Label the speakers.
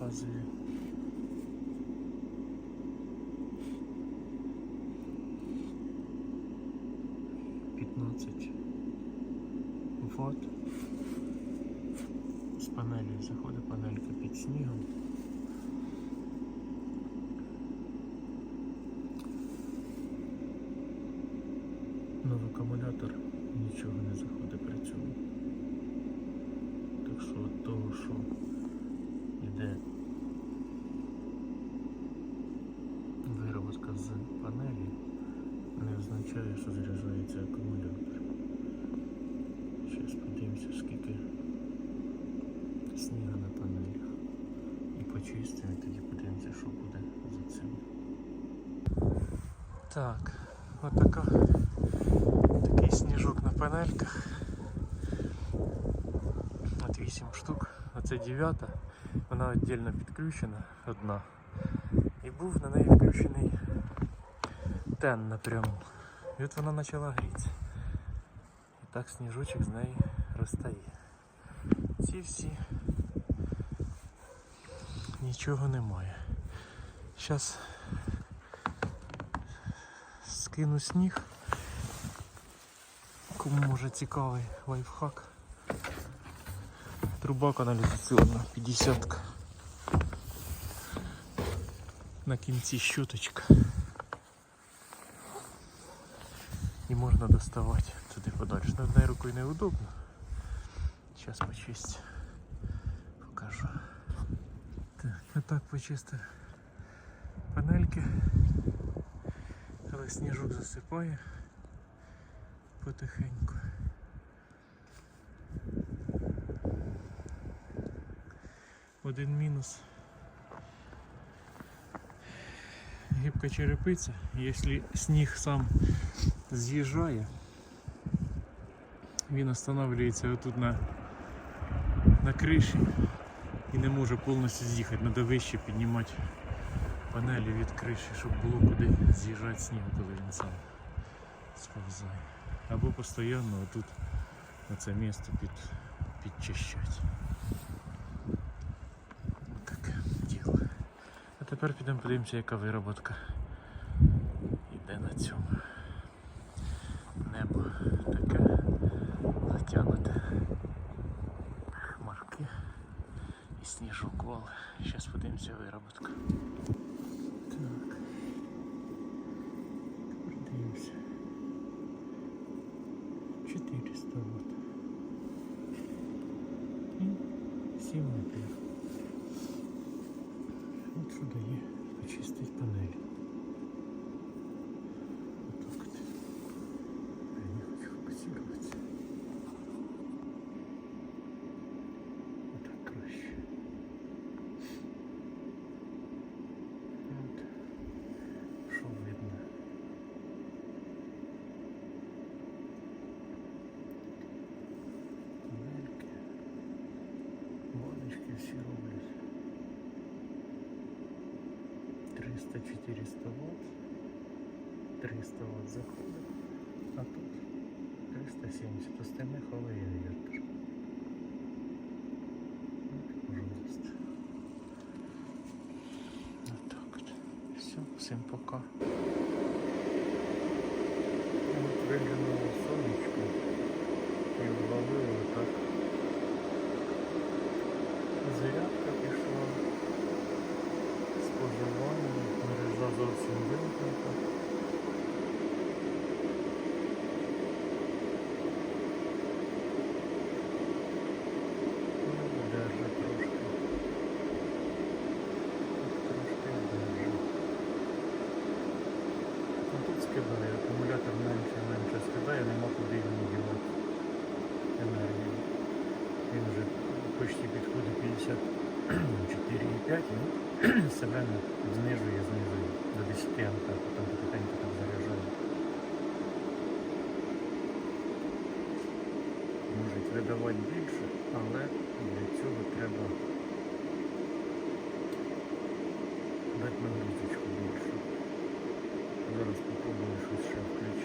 Speaker 1: показує. П'ятнадцять ватт. З панелі заходить панелька під снігом. Ну, в акумулятор нічого не заходить при цьому. Так що від того, що йде вироботка з панелі, не означає, що заряджається акумулятор. Зараз подивимося, скільки сніга на панелях. І почистимо, і тоді подивимося, що буде за цим. Так, отака. Такий сніжок на панельках. От 8 штук. Оце 9. Вона віддільно підключена одна. І був на неї включений тен напряму. І от вона почала грітися. І так сніжочок з неї розтає. Ці всі нічого немає. Зараз скину сніг. Кому може цікавий лайфхак. Труба каналізаційна 50 -ка. На кінці щоточка. І можна доставати туди подальше. Ну, одною рукою неудобно. Зараз почистю. Покажу. Так, отак почистив панельки. Але сніжок засипає потихеньку. Один мінус. Гибка черепиця, якщо сніг сам з'їжджає, він останавливається отут на, на криші і не може повністю з'їхати. Треба вище піднімати панелі від криші, щоб було куди з'їжджати сніг, коли він сам сповзає. Або постійно отут на це місце під, підчищати. Таке діло. А тепер підемо подивимося, яка вироботка йде на цьому. Сніжок вал. Зараз подивимося вироботку. Так. Тепер дивимося. 400 Вт. І 7 ампер. От що 300-400 Вт. 300 Вт заходить. А тут 370. Остальне хаває інвертор. От, пожалуйста. Вот так вот. Все, всем пока. Вот выглянуло зовсім вимкнута. Ну, скидає, акумулятор менше і менше скидає, нема куди йому дівати енергію. Він вже почти підходить 54,5 і ну, себе не знижує, знижує до 10 ампер, потім потихеньку так заряджає. Можуть видавати більше, але для цього треба дати нагрузочку більше. Зараз спробую щось ще включити.